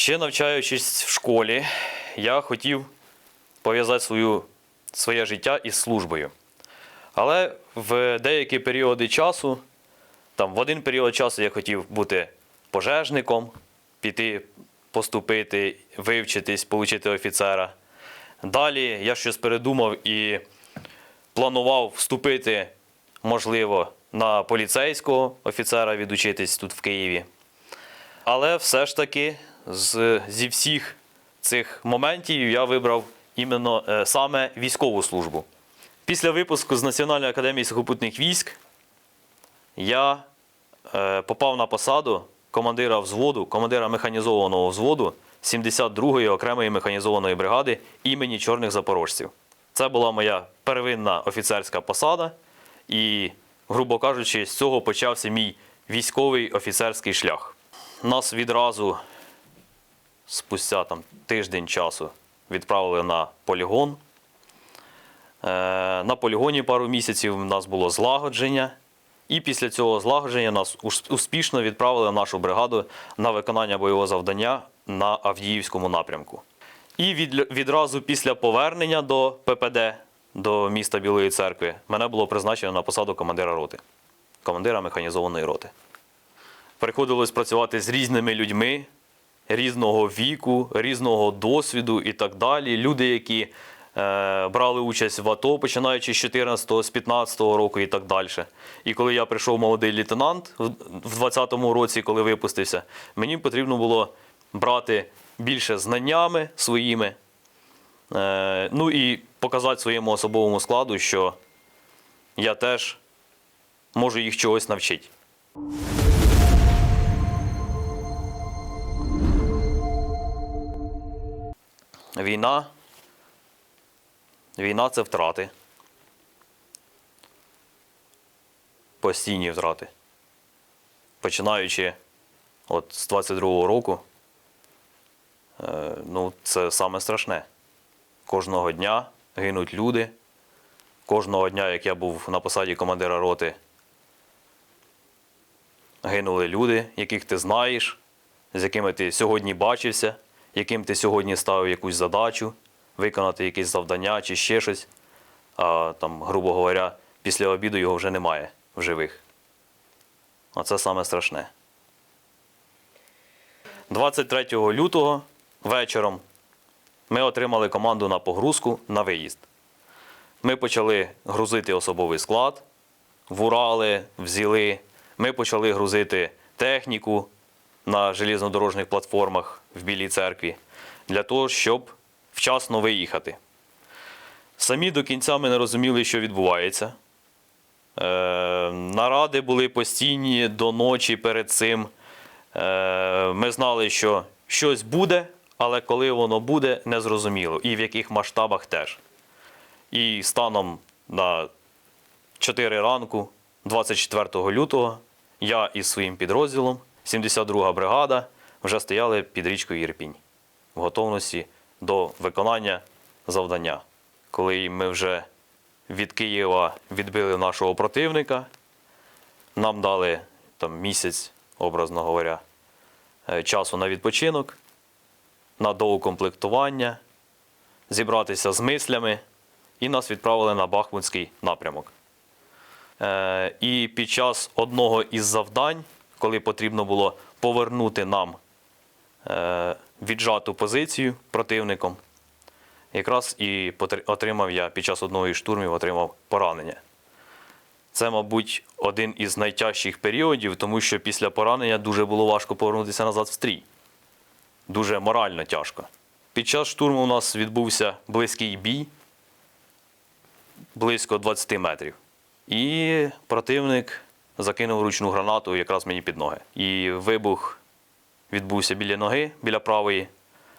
Ще навчаючись в школі, я хотів пов'язати свою, своє життя із службою. Але в деякі періоди часу, там в один період часу я хотів бути пожежником, піти поступити, вивчитись, отримати офіцера. Далі я щось передумав і планував вступити, можливо, на поліцейського офіцера відучитись тут в Києві. Але все ж таки з, зі всіх цих моментів я вибрав іменно е, саме військову службу. Після випуску з Національної академії сухопутних військ я е, попав на посаду командира взводу, командира механізованого взводу 72-ї окремої механізованої бригади імені Чорних Запорожців. Це була моя первинна офіцерська посада, і, грубо кажучи, з цього почався мій військовий офіцерський шлях. Нас відразу спустя там, тиждень часу відправили на полігон. Е, На полігоні пару місяців у нас було злагодження. І після цього злагодження нас успішно відправили нашу бригаду на виконання бойового завдання на Авдіївському напрямку. І від, відразу після повернення до ППД, до міста Білої церкви, мене було призначено на посаду командира роти, командира механізованої роти. Приходилось працювати з різними людьми різного віку, різного досвіду і так далі. Люди, які е, брали участь в АТО, починаючи з 14-го, з 15-го року і так далі. І коли я прийшов молодий лейтенант в 20-му році, коли випустився, мені потрібно було брати більше знаннями своїми, е, ну і показати своєму особовому складу, що я теж можу їх чогось навчити. Війна. Війна це втрати. Постійні втрати. Починаючи от з 22-го року, е, ну, це саме страшне. Кожного дня гинуть люди. Кожного дня, як я був на посаді командира роти, гинули люди, яких ти знаєш, з якими ти сьогодні бачився, яким ти сьогодні ставив якусь задачу, виконати якесь завдання чи ще щось. А там, грубо говоря, після обіду його вже немає в живих. Оце саме страшне. 23 лютого вечором ми отримали команду на погрузку на виїзд. Ми почали грузити особовий склад, в Урали, в Зіли. Ми почали грузити техніку на железнодорожних платформах в Білій церкві для того, щоб вчасно виїхати. Самі до кінця ми не розуміли, що відбувається. Е, наради були постійні до ночі перед цим. Е, ми знали, що щось буде, але коли воно буде, не зрозуміло. І в яких масштабах теж. І станом на 4 ранку, 24 лютого, я із своїм підрозділом, 72 бригада, вже стояли під річкою Ірпінь в готовності до виконання завдання. Коли ми вже від Києва відбили нашого противника, нам дали там, місяць, образно говоря, е, часу на відпочинок, на доукомплектування, зібратися з мислями і нас відправили на Бахмутський напрямок. Е, І під час одного із завдань, коли потрібно було повернути нам е, віджату позицію противником, якраз і отримав я під час одного із штурмів отримав поранення. Це, мабуть, один із найтяжчих періодів, тому що після поранення дуже було важко повернутися назад в стрій. Дуже морально тяжко. Під час штурму у нас відбувся близький бій близько 20 метрів. І противник закинув ручну гранату якраз мені під ноги. І вибух відбувся біля ноги, біля правої.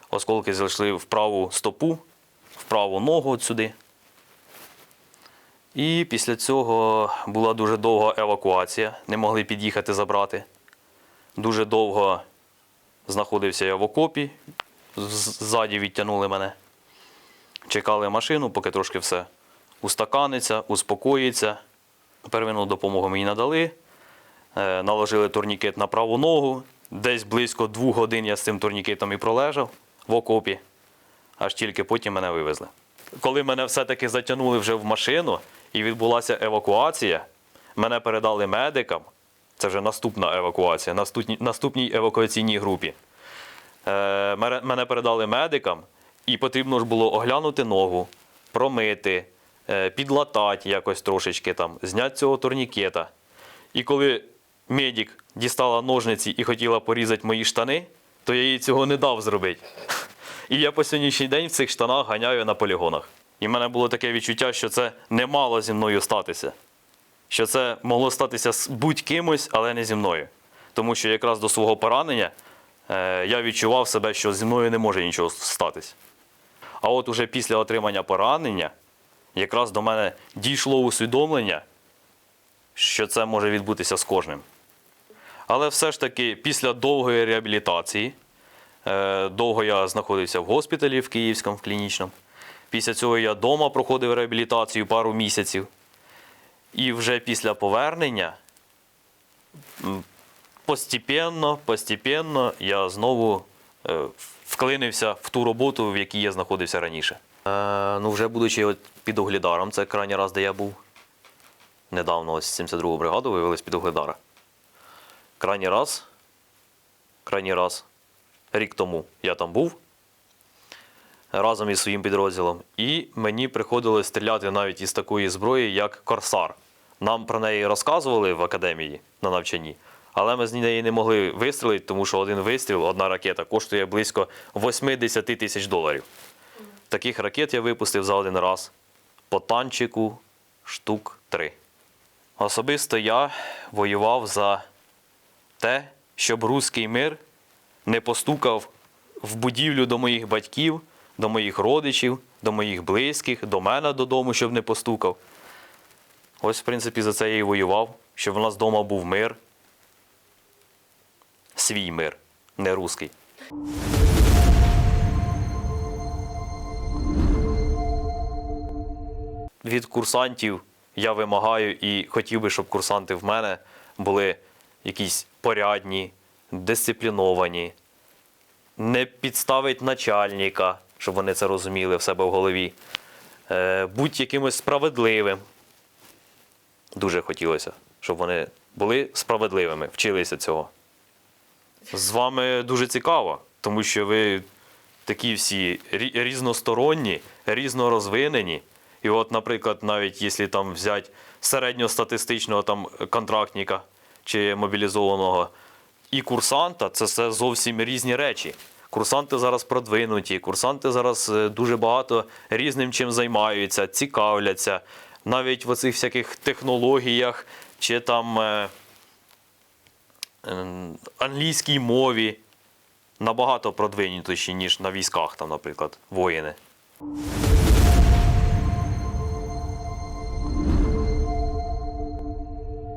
Осколки зайшли в праву стопу, в праву ногу от сюди. І після цього була дуже довга евакуація, не могли під'їхати забрати. Дуже довго знаходився я в окопі, ззаді відтягнули мене. Чекали машину, поки трошки все устаканиться, успокоїться. Первинну допомогу мені надали, е, наложили турнікет на праву ногу Десь близько двох годин я з цим турнікетом і пролежав в окопі, аж тільки потім мене вивезли. Коли мене все-таки затягнули вже в машину і відбулася евакуація, мене передали медикам. Це вже наступна евакуація, наступній, наступній евакуаційній групі. Е, мене- передали медикам, і потрібно ж було оглянути ногу, промити, підлатати якось трошечки там, зняти цього турнікета. І коли медик дістала ножниці і хотіла порізати мої штани, то я їй цього не дав зробити. І я по сьогоднішній день в цих штанах ганяю на полігонах. І в мене було таке відчуття, що це не мало зі мною статися. Що це могло статися з будь-кимось, але не зі мною. Тому що якраз до свого поранення е, я відчував себе, що зі мною не може нічого статися. А от уже після отримання поранення, якраз до мене дійшло усвідомлення, що це може відбутися з кожним. Але все ж таки, після довгої реабілітації, е, довго я знаходився в госпіталі в Київському, в клінічному. Після цього я вдома проходив реабілітацію пару місяців. І вже після повернення постепенно, постепенно я знову е, вклинився в ту роботу, в якій я знаходився раніше. Е, ну, вже будучи от під оглядаром, це крайній раз, де я був. Недавно ось 72-гу бригаду вивели під оглядара. Крайній раз, крайній раз, рік тому я там був разом із своїм підрозділом. І мені приходилось стріляти навіть із такої зброї, як Корсар. Нам про неї розказували в академії на навчанні, але ми з неї не могли вистрілити, тому що один вистріл, одна ракета коштує близько 80 тисяч доларів. Таких ракет я випустив за один раз по танчику штук три. Особисто я воював за те, щоб руський мир не постукав в будівлю до моїх батьків, до моїх родичів, до моїх близьких, до мене додому, щоб не постукав. Ось, в принципі, за це я і воював, щоб в нас вдома був мир. Свій мир, не руський. Від курсантів я вимагаю і хотів би, щоб курсанти в мене були якісь порядні, дисципліновані, не підставить начальника, щоб вони це розуміли в себе в голові. Е, будь якимось справедливим. Дуже хотілося, щоб вони були справедливими, вчилися цього. З вами дуже цікаво, тому що ви такі всі різносторонні, різнорозвинені. І от, наприклад, навіть якщо там взяти середньостатистичного там контрактника чи мобілізованого і курсанта, це все зовсім різні речі. Курсанти зараз продвинуті, курсанти зараз е, дуже багато різним чим займаються, цікавляться. Навіть в оцих всяких технологіях чи там е, англійській мові набагато продвинутіші, ніж на військах, там, наприклад, воїни.